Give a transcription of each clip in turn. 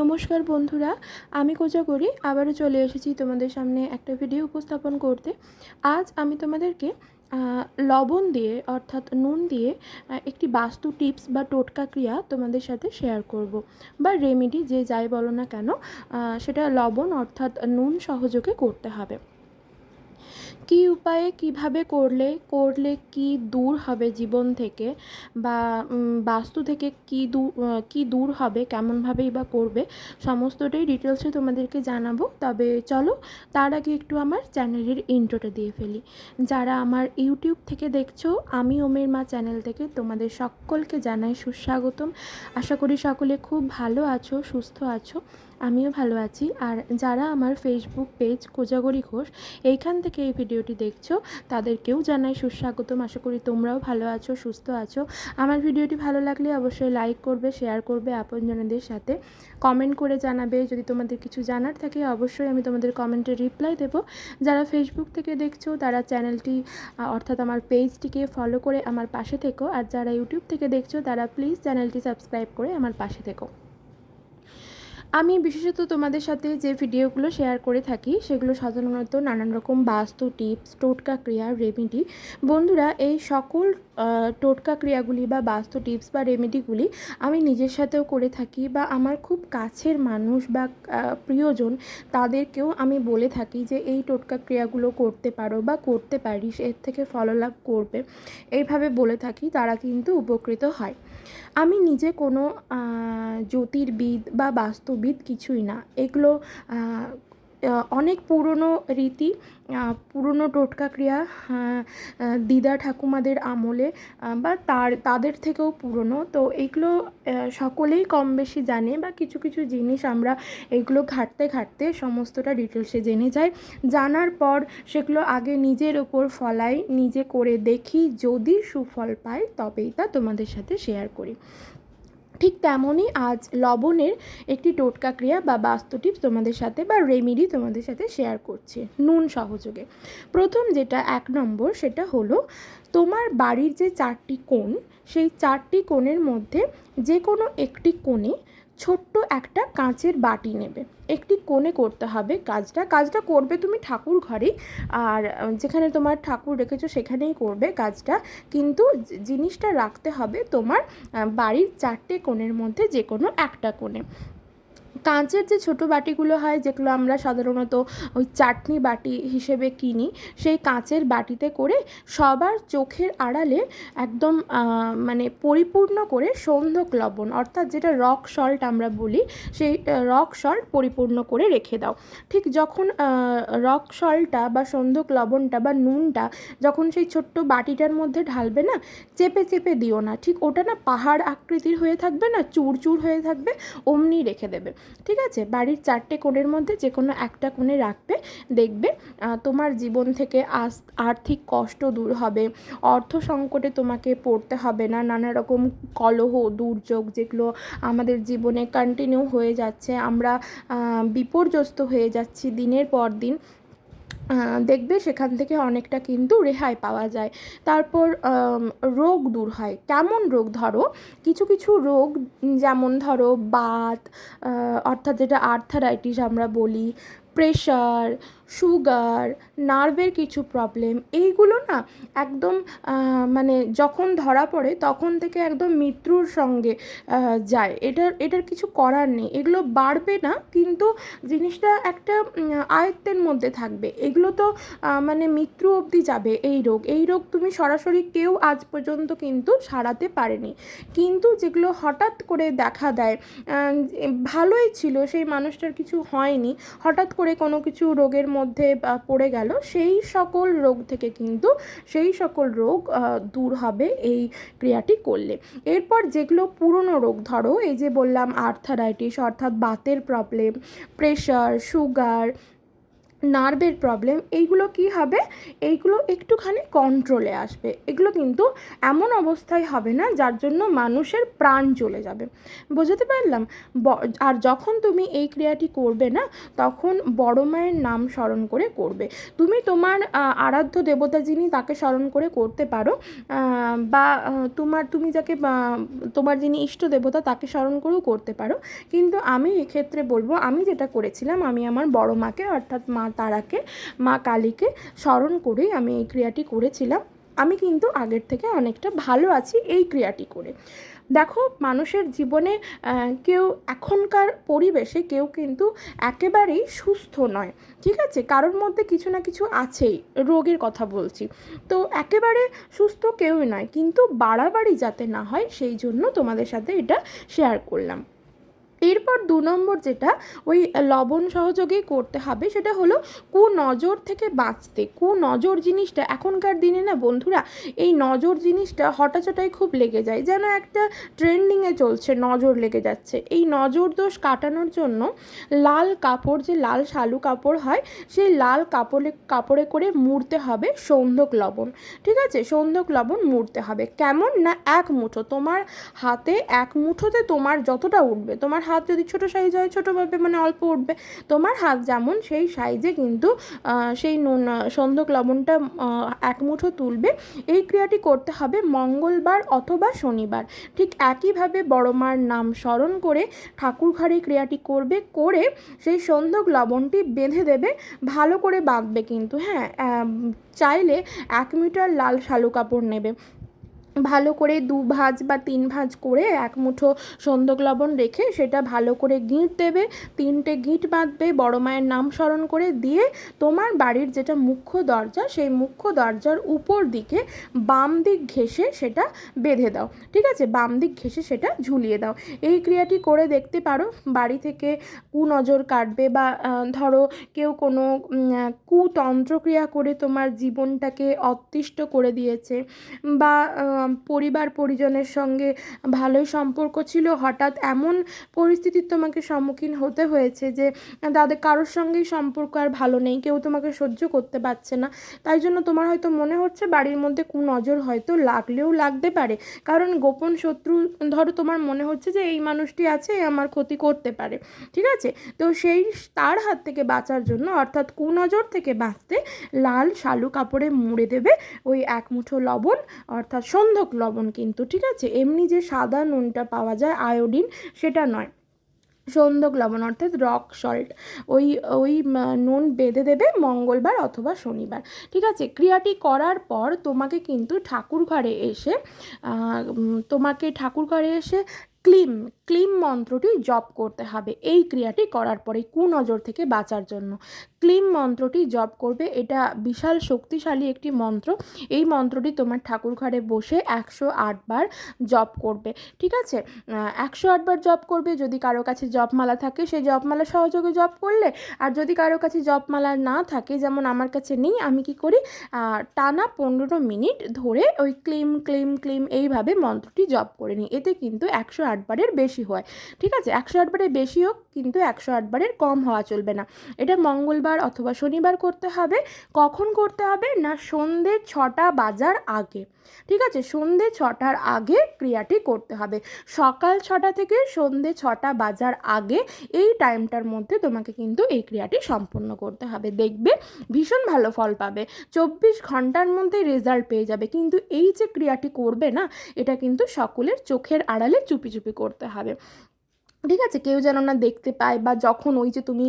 নমস্কার বন্ধুরা, আমি কোজা করি, আবারও চলে এসেছি তোমাদের সামনে একটা ভিডিও উপস্থাপন করতে। আজ আমি তোমাদেরকে লবণ দিয়ে অর্থাৎ নুন দিয়ে একটি বাস্তু টিপস বা টোটকা ক্রিয়া তোমাদের সাথে শেয়ার করব। বা রেমেডি যে যাই বলো না কেন সেটা লবণ অর্থাৎ নুন সহযোগে করতে হবে। কী উপায়ে কীভাবে করলে করলে কি দূর হবে জীবন থেকে বা বাস্তু থেকে কি কী দূর হবে, কেমনভাবেই বা করবে, সমস্তটাই ডিটেলসে তোমাদেরকে জানাব। তবে চলো, তার আগে একটু আমার চ্যানেলের ইন্ট্রোটা দিয়ে ফেলি। যারা আমার ইউটিউব থেকে দেখছ, আমি ওমের মা চ্যানেল থেকে তোমাদের সকলকে জানাই সুস্বাগতম। আশা করি সকলে খুব ভালো আছো, সুস্থ আছো। আমিও ভালো আছি। আর যারা আমার ফেসবুক পেজ কোজাগরি ঘোষ, এইখান থেকে এই ভিডিওটি দেখছ, তাদেরকেও জানাই সুস্বাগতম। আশা করি তোমরাও ভালো আছো, সুস্থ আছো। আমার ভিডিওটি ভালো লাগলে অবশ্যই লাইক করবে শেয়ার করবে আপনজনদের সাথে। কমেন্ট করে জানাবে। যদি তোমাদের কিছু জানার থাকে, অবশ্যই আমি তোমাদের কমেন্টে রিপ্লাই দেবো। যারা ফেসবুক থেকে দেখছ, তারা চ্যানেলটি অর্থাৎ আমার পেজটিকে ফলো করে আমার পাশে থেকো। আর যারা ইউটিউব থেকে দেখছ, তারা প্লিজ চ্যানেলটি সাবস্ক্রাইব করে আমার পাশে থেকো। আমি বিশেষত তোমাদের সাথে যে ভিডিওগুলো শেয়ার করে থাকি, সেগুলো সাধারণত নানান রকম বাস্তু টিপস টোটকা ক্রিয়া রেমেডি বন্ধুরা, এই সকল টোটকা ক্রিয়াগুলি বা বাস্তু টিপস বা রেমেডিগুলি আমি নিজের সাথেও করে থাকি বা আমার খুব কাছের মানুষ বা প্রিয়জন তাদেরকেও আমি বলে থাকি যে এই টোটকা ক্রিয়াগুলো করতে পারো বা করতে পারিস, এর থেকে ফললাভ করবে। এইভাবে বলে থাকি, তারা কিন্তু উপকৃত হয়। আমি নিজে কোনো জ্যোতির্বিদ বা বাস্তুবিদ কিছুই না। এগুলো অনেক পুরনো রীতি পুরনো টোটকা ক্রিয়া দিদা ঠাকুমাদের আমলে বা তার, তাদের থেকেও পুরনো। তো এগুলো সকলেই কম বেশি জানে বা কিছু কিছু জিনিস আমরা এগুলো ঘাঁটতে ঘাঁটতে সমস্তটা ডিটেলসে জেনে যাই। জানার পর সেগুলো আগে নিজের ওপর ফলাই, নিজে করে দেখি, যদি সুফল পাই তবেই তা তোমাদের সাথে শেয়ার করি। ঠিক তেমনই আজ লবণের একটি টোটকা ক্রিয়া বা বাস্তু টিপস তোমাদের সাথে বা রেমিডি তোমাদের সাথে শেয়ার করছি, নুন সহযোগে। প্রথম যেটা এক নম্বর সেটা হলো তোমার বাড়ির যে চারটি কোণ, সেই চারটি কোণের মধ্যে যে কোনো একটি কোণে ছোট্ট একটা কাঁচের বাটি নেবে। একটি কোণে করতে হবে কাজটা। কাজটা করবে তুমি ঠাকুর ঘরেই আর যেখানে তোমার ঠাকুর রেখেছো সেখানেই করবে কাজটা। কিন্তু জিনিসটা রাখতে হবে তোমার বাড়ির চারটে কোণের মধ্যে যে কোনো একটা কোণে। কাঁচের যে ছোটো বাটিগুলো হয়, যেগুলো আমরা সাধারণত ওই চাটনি বাটি হিসেবে কিনি, সেই কাঁচের বাটিতে করে সবার চোখের আড়ালে একদম মানে পরিপূর্ণ করে সন্ধক লবণ, অর্থাৎ যেটা রক সল্ট আমরা বলি, সেই রক সল্ট পরিপূর্ণ করে রেখে দাও। ঠিক যখন রক সল্টটা বা সন্ধক লবণটা বা নুনটা যখন সেই ছোট্ট বাটিটার মধ্যে ঢালবে না, চেপে চেপে দিও না। ঠিক ওটা না পাহাড় আকৃতির হয়ে থাকবে না চূড় চূড় হয়ে থাকবে, অমনি রেখে দেবে। ঠিক আছে? বাড়ির চারটে কোণের মধ্যে যে কোনো একটা কোণে রাখবে, দেখবে তোমার জীবন থেকে আস, আর্থিক কষ্ট দূর হবে, অর্থ সংকটে তোমাকে পড়তে হবে না নানা রকম কলহ, দুর্যোগ যেগুলো আমাদের জীবনে কন্টিনিউ হয়ে যাচ্ছে, আমরা বিপর্যস্ত হয়ে যাচ্ছি দিনের পর দিন। দেখবে সেখান থেকে অনেকটা কিন্তু রেহাই পাওয়া যায়। তারপর রোগ দূর হয়। কেমন রোগ? ধরো, কিছু কিছু রোগ যেমন ধরো বাত অর্থাৎ যেটা আর্থারাইটিস আমরা বলি প্রেশার সুগার নার্ভের কিছু প্রবলেম এইগুলো না একদম মানে যখন ধরা পড়ে তখন থেকে একদম মৃত্যুর সঙ্গে যায়। এটার এটার কিছু করার নেই। এগুলো বাড়বে না, কিন্তু জিনিসটা একটা আয়ত্তের মধ্যে থাকবে। এগুলো তো মানে মৃত্যু অবধি যাবে, এই রোগ। এই রোগ তুমি সরাসরি কেউ আজ পর্যন্ত কিন্তু সারাতে পারেনি। কিন্তু যেগুলো হঠাৎ করে দেখা দেয় ভালোই ছিল, সেই মানুষটার কিছু হয়নি। হঠাৎ করে কোনো কিছু রোগের মধ্যে পড়ে গেল, সেই সকল রোগ থেকে কিন্তু, সেই সকল রোগ দূর হবে এই ক্রিয়াটি করলে। এরপর যেগুলো পুরনো রোগ, ধরো এই যে বললাম আর্থারাইটিস অর্থাৎ বাতের প্রবলেম প্রেশার সুগার নার্ভের প্রবলেম এইগুলো কি হবে? এইগুলো একটুখানি কন্ট্রোলে আসবে। এগুলো কিন্তু এমন অবস্থায় হবে না, যার জন্য মানুষের প্রাণ চলে যাবে। বোঝাতে পারলাম? আর যখন তুমি এই ক্রিয়াটি করবে না, তখন বড় মায়ের নাম স্মরণ করে করবে। তুমি তোমার আরাধ্য দেবতা যিনি তাকে স্মরণ করে করতে পারো বা তোমার, তুমি যাকে তোমার যিনি ইষ্ট দেবতা তাকে স্মরণ করেও করতে পারো। কিন্তু আমি এক্ষেত্রে বলব, আমি যেটা করেছিলাম, আমি আমার বড় মাকে, অর্থাৎ মা তারাকে, মা কালীকে স্মরণ করেই আমি এই ক্রিয়াটি করেছিলাম। আমি কিন্তু আগের থেকে অনেকটা ভালো আছি এই ক্রিয়াটি করে। দেখো, মানুষের জীবনে কেউ এখনকার পরিবেশে কেউ কিন্তু একেবারেই সুস্থ নয়, ঠিক আছে? কারোর মধ্যে কিছু না কিছু আছেই, রোগের কথা বলছি। তো একেবারে সুস্থ কেউই নয়, কিন্তু বাড়াবাড়ি যাতে না হয়, সেই জন্য তোমাদের সাথে এটা শেয়ার করলাম। এরপর দু নম্বর যেটা, ওই লবণ সহযোগেই করতে হবে, সেটা হলো কু নজর থেকে বাঁচতে। কু নজর জিনিসটা এখনকার দিনে না বন্ধুরা, এই নজর জিনিসটা হঠাৎটাই খুব লেগে যায়। যেন একটা ট্রেন্ডিংয়ে চলছে, নজর লেগে যাচ্ছে। এই নজর দোষ কাটানোর জন্য লাল কাপড়, যে লাল শালু কাপড় হয়, সেই লাল কাপড়ে কাপড়ে করে মুড়তে হবে সন্ধক লবণ। ঠিক আছে? সন্ধক লবণ মুড়তে হবে। কেমন না এক মুঠো। তোমার হাতে এক মুঠোতে তোমার যতটা উঠবে, তোমার হাত যদি ছোটো সাইজ হয়, ছোটোভাবে মানে অল্প উঠবে। তোমার হাত যেমন সেই সাইজে কিন্তু সেই নুন সন্ধক লবণটা এক মুঠো তুলবে। এই ক্রিয়াটি করতে হবে মঙ্গলবার অথবা শনিবার। ঠিক একইভাবে বড় মার নাম স্মরণ করে ঠাকুর ঘরে ক্রিয়াটি করবে, করে সেই সন্ধক লবণটি বেঁধে দেবে, ভালো করে বাঁধবে কিন্তু হ্যাঁ চাইলে এক মিটার লাল শালু কাপড় নেবে। ভালো করে দু ভাঁজ বা তিন ভাঁজ করে এক মুঠো সন্ধক লবণ রেখে সেটা ভালো করে গিঁট দেবে। তিনটে গিঁট বাঁধবে, বড় মায়ের নাম স্মরণ করে দিয়ে তোমার বাড়ির যেটা মুখ্য দরজা, সেই মুখ্য দরজার উপর দিকে বাম দিক ঘেঁষে সেটা বেঁধে দাও। ঠিক আছে? বাম দিক ঘেঁষে সেটা ঝুলিয়ে দাও। এই ক্রিয়াটি করে দেখতে পারো, বাড়ি থেকে কুনজর কাটবে বা ধরো কেউ কোনো কুতন্ত্রক্রিয়া করে তোমার জীবনটাকে অতিষ্ঠ করে দিয়েছে বা পরিবার পরিজনের সঙ্গে ভালোই সম্পর্ক ছিল। হঠাৎ এমন পরিস্থিতির তোমাকে সম্মুখীন হতে হয়েছে যে, তাদের কারোর সঙ্গেই সম্পর্ক আর ভালো নেই, কেউ তোমাকে সহ্য করতে পারছে না। তাই জন্য তোমার হয়তো মনে হচ্ছে বাড়ির মধ্যে কুনজর হয়তো লাগলেও লাগতে পারে। কারণ গোপন শত্রু, ধরো তোমার মনে হচ্ছে যে, এই মানুষটি আছে আমার ক্ষতি করতে পারে। ঠিক আছে? তো সেই, তার হাত থেকে বাঁচার জন্য, অর্থাৎ কুনজর থেকে বাঁচতে লাল শালু কাপড়ে মুড়ে দেবে ওই এক মুঠো লবণ, অর্থাৎ সন্ধক লবণ কিন্তু, ঠিক আছে? এমনি যে সাদা নুনটা পাওয়া যায়, আয়োডিন, সেটা নয়। সন্ধক লবণ অর্থাৎ রক সল্ট। ওই ওই নুন বেঁধে দেবে মঙ্গলবার অথবা শনিবার, ঠিক আছে? ক্রিয়াটি করার পর তোমাকে কিন্তু ঠাকুর ঘরে এসে তোমাকে ঠাকুর ঘরে এসে ক্লিম ক্লিম মন্ত্রটি জপ করতে হবে। এই ক্রিয়াটি করার পরে কুনজর থেকে বাঁচার জন্য। ক্লিম মন্ত্রটি জপ করবে। এটা বিশাল শক্তিশালী একটি মন্ত্র। এই মন্ত্রটি তোমার ঠাকুর ঘরে বসে একশো আটবার জপ করবে। ঠিক আছে? একশো আটবার জপ করবে। যদি কারও কাছে জপমালা থাকে সেই জপমালা সহযোগে জপ করলে। আর যদি কারও কাছে জপমালা না থাকে, যেমন আমার কাছে নেই, আমি কি করি? টানা পনেরো মিনিট ধরে ওই ক্লিম ক্লিম ক্লিম এইভাবে মন্ত্রটি জপ করে নিই। এতে কিন্তু একশো আটবারের বেশি হয়। ঠিক আছে? একশো আটবারের বেশি হোক, কিন্তু একশো আটবারের কম হওয়া চলবে না। এটা মঙ্গলবার অথবা শনিবার করতে হবে। কখন করতে হবে? না সন্ধে ছটা বাজার আগে। ঠিক আছে? সন্ধে ছটার আগে ক্রিয়াটি করতে হবে। সকাল ছটা থেকে সন্ধে ছটা বাজার আগে এই টাইমটার মধ্যে তোমাকে কিন্তু এই ক্রিয়াটি সম্পন্ন করতে হবে। দেখবে ভীষণ ভালো ফল পাবে। চব্বিশ ঘণ্টার মধ্যে রেজাল্ট পেয়ে যাবে। কিন্তু এই যে ক্রিয়াটি করবে না, এটা কিন্তু সকলের চোখের আড়ালে চুপি চুপি করতে হবে। ঠিক আছে? কেউ যেন না দেখতে পায় বা যখন ওই যে তুমি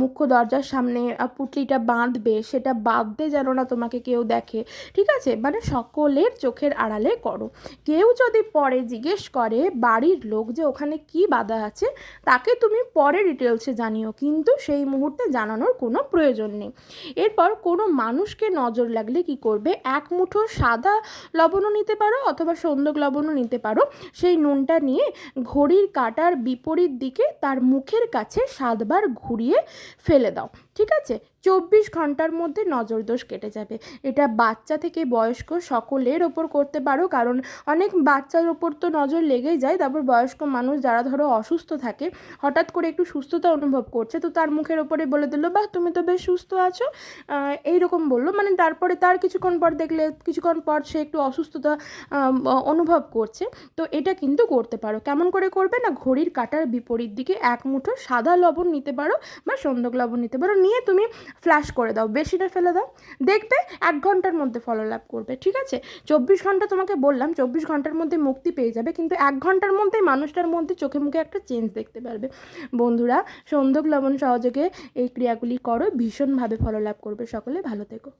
মুখ্য দরজার সামনে পুটলিটা বাঁধবে, সেটা বাঁধতে যেন না তোমাকে কেউ দেখে, ঠিক আছে? মানে সকলের চোখের আড়ালে করো। কেউ যদি পরে জিজ্ঞেস করে বাড়ির লোক যে ওখানে কি বাধা আছে, তাকে তুমি পরে ডিটেলসে জানিও, কিন্তু সেই মুহূর্তে জানানোর কোনো প্রয়োজন নেই। এরপর কোনো মানুষকে নজর লাগলে কি করবে? এক মুঠো সাদা লবণও নিতে পারো অথবা সন্দক লবণও নিতে পারো। সেই নুনটা নিয়ে ঘড়ির কাঁটার বিপরীত দিকে তার মুখের কাছে সাতবার ঘুরিয়ে ফেলে দাও। ঠিক আছে? চব্বিশ ঘণ্টার মধ্যে নজর দোষ কেটে যাবে। এটা বাচ্চা থেকে বয়স্ক সকলের ওপর করতে পারো, কারণ অনেক বাচ্চার ওপর তো নজর লেগেই যায়। তারপর বয়স্ক মানুষ যারা ধরো অসুস্থ থাকে, হঠাৎ করে একটু সুস্থতা অনুভব করছে, তো তার মুখের ওপরে বলে দিল, বাহ, তুমি তো বেশ সুস্থ আছো। এইরকম বলল। মানে তারপরে তার কিছুক্ষণ পর দেখলে, কিছুক্ষণ পর সে একটু অসুস্থতা অনুভব করছে। তো এটা কিন্তু করতে পারো। কেমন করে করবে না? ঘড়ির কাটার বিপরীত দিকে এক মুঠো সাদা লবণ নিতে পারো বা সন্দক লবণ নিতে পারো। নিয়ে তুমি ফ্ল্যাশ করে দাও বেশিটা ফেলে দাও। দেখবে এক ঘণ্টার মধ্যে ফলো লাভ করবে, ঠিক আছে? চব্বিশ ঘণ্টা তোমাকে বললাম, চব্বিশ ঘণ্টার মধ্যে মুক্তি পেয়ে যাবে, কিন্তু এক ঘণ্টার মধ্যে মানুষটার মধ্যে চোখে মুখে একটা চেঞ্জ দেখতে পারবে। বন্ধুরা সন্ধ্যক লবণ সহযোগে এই ক্রিয়াগুলি করো, ভীষণভাবে ফলো লাভ করবে সকলে, ভালো থেকো।